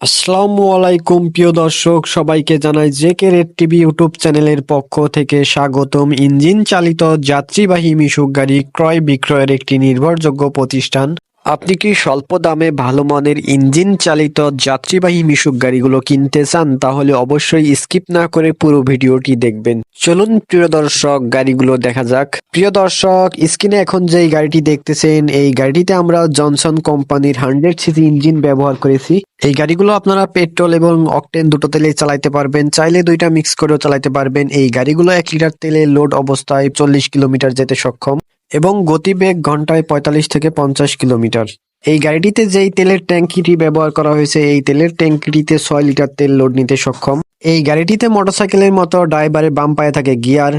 আসসালামু আলাইকুম, প্রিয় দর্শক। সবাইকে জানাই জেকে রেড টিভি ইউটিউব চ্যানেলের পক্ষ থেকে স্বাগতম। ইঞ্জিন চালিত যাত্রীবাহী মিশুক গাড়ি ক্রয় বিক্রয়ের একটি নির্ভরযোগ্য প্রতিষ্ঠান। আপনি কি স্বল্প দামে ভালো মানের ইঞ্জিন চালিত যাত্রীবাহী মিশুক গাড়িগুলো কিনতে চান, তাহলে অবশ্যই স্কিপ না করে পুরো ভিডিওটি দেখবেন। চলুন প্রিয় দর্শক, গাড়িগুলো দেখা যাক। প্রিয় দর্শক, স্ক্রিনে এখন যেই গাড়িটি দেখতেছেন, এই গাড়িটিতে আমরা জনসন কোম্পানির হান্ড্রেড সিসি ইঞ্জিন ব্যবহার করেছি। এই গাড়িগুলো আপনারা পেট্রোল এবং অকটেন দুটো তেলে চালাইতে পারবেন, চাইলে দুইটা মিক্স করেও চালাতে পারবেন। এই গাড়িগুলো এক লিটার তেলে লোড অবস্থায় চল্লিশ কিলোমিটার যেতে সক্ষম। এবং গতিবেগ ঘন্টায় পঁয়তাল্লিশ থেকে পঞ্চাশ কিলোমিটার। এই গাড়িটিতে যেই তেলের ট্যাঙ্কিটি ব্যবহার করা হয়েছে, এই তেলের ট্যাঙ্কিটিতে ছয় লিটার তেল লোড নিতে সক্ষম। এই গাড়িটিতে মোটরসাইকেলের মতো ড্রাইভারের বাম পায়ে থাকে গিয়ার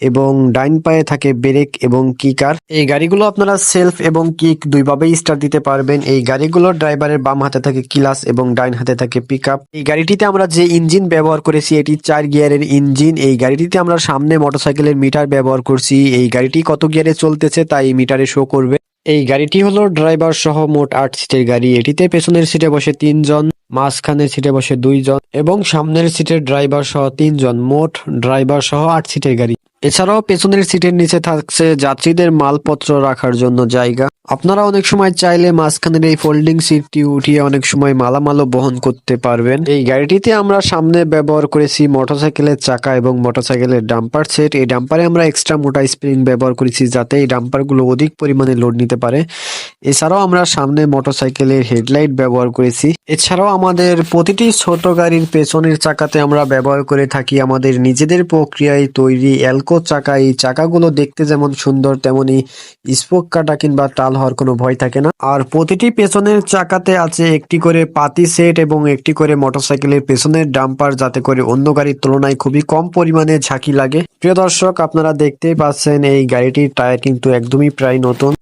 এবং ডাইন পায়ে থাকে ব্রেক এবং কিকার। এই গাড়িগুলো আপনারা সেলফ এবং কিক দুইভাবেই স্টার্ট দিতে পারবেন। এই গাড়িগুলোর ড্রাইভারের বাম হাতে থাকে ক্লাস এবং ডাইন হাতে থাকে পিক এই গাড়িটিতে আমরা যে ইঞ্জিন ব্যবহার করেছি, এটি চার গিয়ারের ইঞ্জিন। এই গাড়িটিতে আমরা সামনে মোটরসাইকেলের মিটার ব্যবহার করছি। এই গাড়িটি কত গিয়ারে চলতেছে তাই মিটারে শো করবে। এই গাড়িটি হলো ড্রাইভার সহ মোট আট সিটের গাড়ি। এটিতে পেছনের সিটে বসে তিনজন মাঝখানের সিটে বসে দুইজন এবং সামনের সিটের ড্রাইভার সহ তিনজন। মোট ড্রাইভার সহ আট সিটের গাড়ি। এছাড়াও পেছনের সিটের নিচে থাকছে যাত্রীদের মালপত্র রাখার জন্য জায়গা। আপনারা অনেক সময় চাইলে মাঝখানের এই ফোল্ডিং সিটটি উঠিয়ে অনেক সময় মালামালও বহন করতে পারবেন। এই গাড়িটিতে আমরা সামনে ব্যবহার করেছি মোটরসাইকেলের চাকা এবং মোটরসাইকেলের ডাম্পার সেট। এই ডাম্পারে আমরা এক্সট্রা মোটা স্প্রিং ব্যবহার করেছি যাতে এই ডাম্পারগুলো অধিক পরিমাণে লোড নিতে পারে। এছাড়াও আমরা সামনে মোটরসাইকেলের হেডলাইট ব্যবহার করেছি। এছাড়াও আমাদের প্রতিটি ছোট গাড়ির পেছনের চাকাতে আমরা ব্যবহার করে থাকি। আমাদের নিজেদের প্রক্রিয়ায় তৈরি অ্যালকো চাকা, এই চাকাগুলো দেখতে যেমন সুন্দর, তেমনি স্পোক কাটা কিংবা টাল হওয়ার কোনো ভয় থাকে না। আর প্রতিটি পেছনের চাকাতে আছে একটি করে পাতি সেট এবং একটি করে মোটরসাইকেলের পেছনের ডাম্পার যাতে করে অন্য গাড়ির তুলনায় খুবই কম পরিমাণে ঝাঁকি লাগে। প্রিয় দর্শক, আপনারা দেখতেই পাচ্ছেন এই গাড়িটির টায়ার কিন্তু একদমই প্রায় নতুন।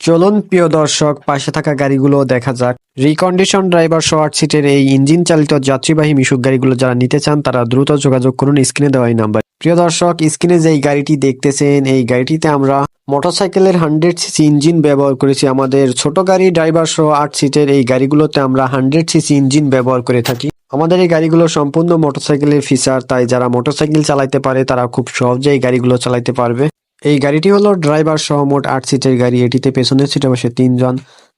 চলুন, প্রিয় দর্শক, পাশে থাকা গাড়িগুলো দেখা যাক। রিকন্ডিশন ড্রাইভার শর্ট সিটের এই ইঞ্জিন চালিত যাত্রীবাহী মিশুক গাড়িগুলো যারা নিতে চান, তারা দ্রুত যোগাযোগ করুন স্ক্রিনে দেওয়া এই নাম্বার। প্রিয় দর্শক, স্ক্রিনে যে গাড়িটি দেখতেছেন, এই গাড়িটিতে আমরা মোটরসাইকেলের হান্ড্রেড সিসি ইঞ্জিন ব্যবহার করেছি। আমাদের ছোট গাড়ি ড্রাইভার সহ আট সিটের এই গাড়িগুলোতে আমরা হান্ড্রেড সিসি ইঞ্জিন ব্যবহার করে থাকি। আমাদের এই গাড়িগুলো সম্পূর্ণ মোটরসাইকেলের ফিচার তাই যারা মোটরসাইকেল চালাইতে পারে, তারা খুব সহজে এই গাড়িগুলো চালাইতে পারবে। এই গাড়িটি হলো ড্রাইভার সহ মোট আট সিটের গাড়ি। এটিতে পেছনের সিটে বসে তিনজন,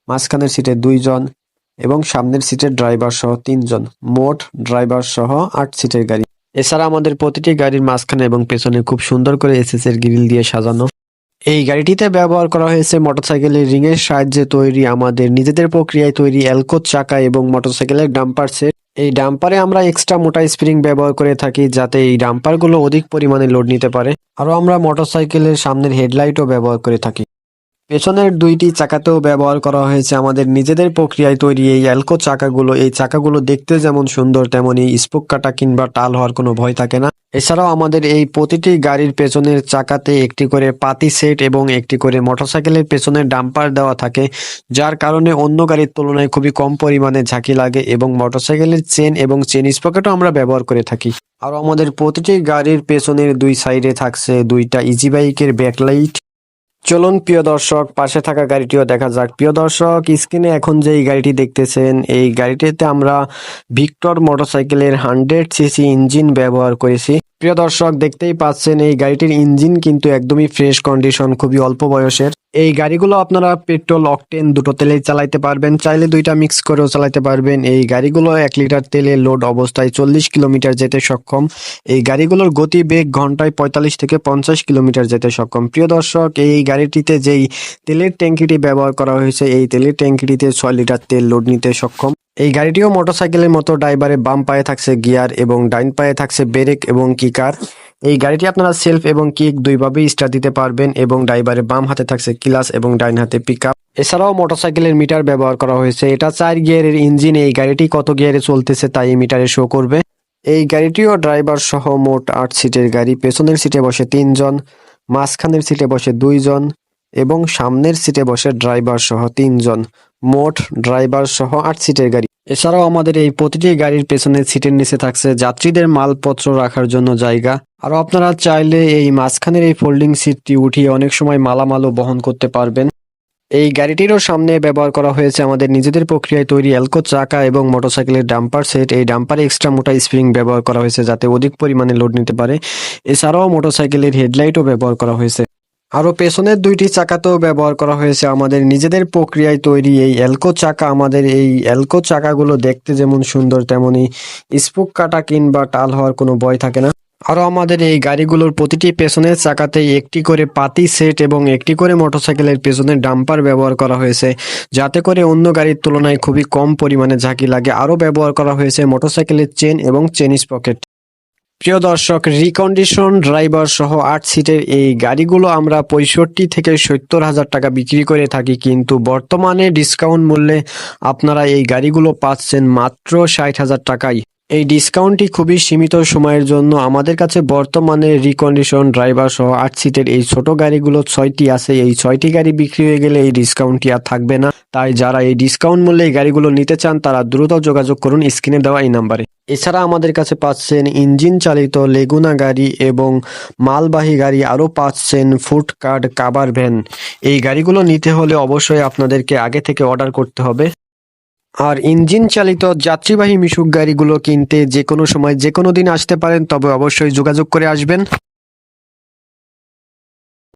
মাঝখানের সিটে দুইজন এবং সামনের সিটের ড্রাইভার সহ তিনজন। মোট ড্রাইভার সহ আট সিটের গাড়ি। এছাড়া আমাদের প্রতিটি গাড়ির মাঝখানে এবং পেছনে খুব সুন্দর করে এসএস এর গ্রিল দিয়ে সাজানো। এই গাড়িটিতে ব্যবহার করা হয়েছে মোটরসাইকেলের রিং এর সাহায্যে তৈরি, আমাদের নিজেদের প্রক্রিয়ায় তৈরি অ্যালকো চাকা এবং মোটরসাইকেলের ডাম্পার সেট। এই ডাম্পারে আমরা এক্সট্রা মোটা স্প্রিং ব্যবহার করে থাকি যাতে এই ডাম্পারগুলো অধিক পরিমাণে লোড নিতে পারে। আরও আমরা মোটরসাইকেলের সামনের হেডলাইটও ব্যবহার করে থাকি। পেছনের দুইটি চাকাতেও ব্যবহার করা হয়েছে। আমাদের নিজেদের প্রক্রিয়ায় তৈরি এই অ্যালকো চাকাগুলো। এই চাকাগুলো দেখতে যেমন সুন্দর তেমনই স্পোক কাটা কিংবা টাল হওয়ার কোনো ভয় থাকে না। এছাড়াও আমাদের এই প্রতিটি গাড়ির পেছনের চাকাতে একটি করে পাতি সেট এবং একটি করে মোটরসাইকেলের পেছনে ডাম্পার দেওয়া থাকে, যার কারণে অন্য গাড়ির তুলনায় খুবই কম পরিমাণে ঝাঁকি লাগে এবং মোটরসাইকেলের চেন এবং চেন স্পকেটও আমরা ব্যবহার করে থাকি। আর আমাদের প্রতিটি গাড়ির পেছনের দুই সাইডে থাকছে দুইটা ইজি বাইকের ব্যাকলাইট চলুন, প্রিয় দর্শক, পাশে থাকা গাড়িটিও দেখা যাক। প্রিয় দর্শক, স্ক্রিনে এখন যে এই গাড়িটি দেখতেছেন, এই গাড়িটিতে আমরা ভিক্টর মোটরসাইকেলের হান্ড্রেড সিসি ইঞ্জিন ব্যবহার করেছি। প্রিয় দর্শক, দেখতেই পাচ্ছেন, এই গাড়িটির ইঞ্জিন কিন্তু একদমই ফ্রেশ কন্ডিশন খুবই অল্প বয়সের। এই গাড়িগুলো আপনারা পেট্রোল অকটেন দুটো তেলেই চালাইতে পারবেন। চাইলে দুইটা মিক্স করেও চালাতে পারবেন। এই গাড়িগুলো এক লিটার তেলে লোড অবস্থায় চল্লিশ কিলোমিটার যেতে সক্ষম। এই গাড়িগুলোর গতি বেগ ঘন্টায় পঁয়তাল্লিশ থেকে পঞ্চাশ কিলোমিটার যেতে সক্ষম। প্রিয় দর্শক, এই গাড়িটিতে যেই তেলের ট্যাঙ্কিটি ব্যবহার করা হয়েছে, এই তেলের ট্যাঙ্কিটিতে ছয় লিটার তেল লোড নিতে সক্ষম। এই গাড়িটিও মোটরসাইকেলের মতো ড্রাইভারের বাম পায়ে থাকছে গিয়ার এবং ডাইন পায়ে থাকছে ব্রেক এবং কিকার। এই গাড়িটি আপনারা সেলফ এবং কিক দুইভাবেই স্টার্ট দিতে পারবেন এবং ড্রাইভারের বাম হাতে থাকছে ক্লাস এবং ডাইন হাতে পিক আপ এছাড়াও মোটরসাইকেলের মিটার ব্যবহার করা হয়েছে। এটা চার গিয়ারের ইঞ্জিন। এই গাড়িটি কত গিয়ারে চলতেছে তাই মিটারে শো করবে। এই গাড়িটিও ড্রাইভার সহ মোট আট সিটের গাড়ি। পেছনের সিটে বসে তিনজন, মাঝখানের সিটে বসে দুইজন এবং সামনের সিটে বসে ড্রাইভার সহ তিনজন। মোট ড্রাইভার সহ আট সিটের গাড়ি। এছাড়াও আমাদের এই প্রতিটি গাড়ির পেছনে সিটের নিচে থাকছে যাত্রীদের মালপত্র রাখার জন্য জায়গা। আরও আপনারা চাইলে এই মাঝখানের এই ফোল্ডিং সিটটি উঠিয়ে অনেক সময় মালামালও বহন করতে পারবেন। এই গাড়িটিরও সামনে ব্যবহার করা হয়েছে আমাদের নিজেদের প্রক্রিয়ায় তৈরি অ্যালকো চাকা এবং মোটরসাইকেলের ডাম্পার সেট। এই ডাম্পারে এক্সট্রা মোটা স্প্রিং ব্যবহার করা হয়েছে যাতে অধিক পরিমাণে লোড নিতে পারে। এছাড়াও মোটরসাইকেলের হেডলাইটও ব্যবহার করা হয়েছে। আরও পেছনের দুইটি চাকাতেও ব্যবহার করা হয়েছে আমাদের নিজেদের প্রক্রিয়ায় তৈরি এই এলকো চাকা। আমাদের এই এলকো চাকাগুলো দেখতে যেমন সুন্দর তেমনই স্পুক কাটা কিংবা টাল হওয়ার কোনো ভয় থাকে না। আরও আমাদের এই গাড়িগুলোর প্রতিটি পেছনের চাকাতেই একটি করে পাতি সেট এবং একটি করে মোটরসাইকেলের পেছনের ডাম্পার ব্যবহার করা হয়েছে, যাতে করে অন্য গাড়ির তুলনায় খুবই কম পরিমাণে ঝাঁকি লাগে। আরও ব্যবহার করা হয়েছে মোটরসাইকেলের চেন এবং চেনিস পকেট। প্রিয় দর্শক রিকন্ডিশন ড্রাইভার সহ আট সিটের এই গাড়িগুলো আমরা পঁয়ষট্টি থেকে সত্তর হাজার টাকা বিক্রি করে থাকি, কিন্তু বর্তমানে ডিসকাউন্ট মূল্যে আপনারা এই গাড়িগুলো পাচ্ছেন মাত্র ষাট হাজার টাকায় এই ডিসকাউন্টটি খুবই সীমিত সময়ের জন্য আমাদের কাছে বর্তমানে রিকন্ডিশন ড্রাইভার সহ আট সিটের এই ছোট গাড়িগুলো ছয়টি আছে। এই ছয়টি গাড়ি বিক্রি হয়ে গেলে এই ডিসকাউন্টটি আর থাকবে না। তাই যারা এই ডিসকাউন্ট মূল্যে এই গাড়িগুলো নিতে চান, তারা দ্রুত যোগাযোগ করুন। স্ক্রিনে দেওয়া এই নাম্বারে। এছাড়া আমাদের কাছে পাচ্ছেন ইঞ্জিন চালিত লেগুনা গাড়ি এবং মালবাহী গাড়ি, আরও পাচ্ছেন ফুড কার্ড কাবার ভ্যান। এই গাড়িগুলো নিতে হলে অবশ্যই আপনাদেরকে আগে থেকে অর্ডার করতে হবে। আর ইঞ্জিন চালিত যাত্রীবাহী মিশুক গাড়িগুলো কিনতে যে কোনো সময় যে কোনো দিন আসতে পারেন, তবে অবশ্যই যোগাযোগ করে আসবেন।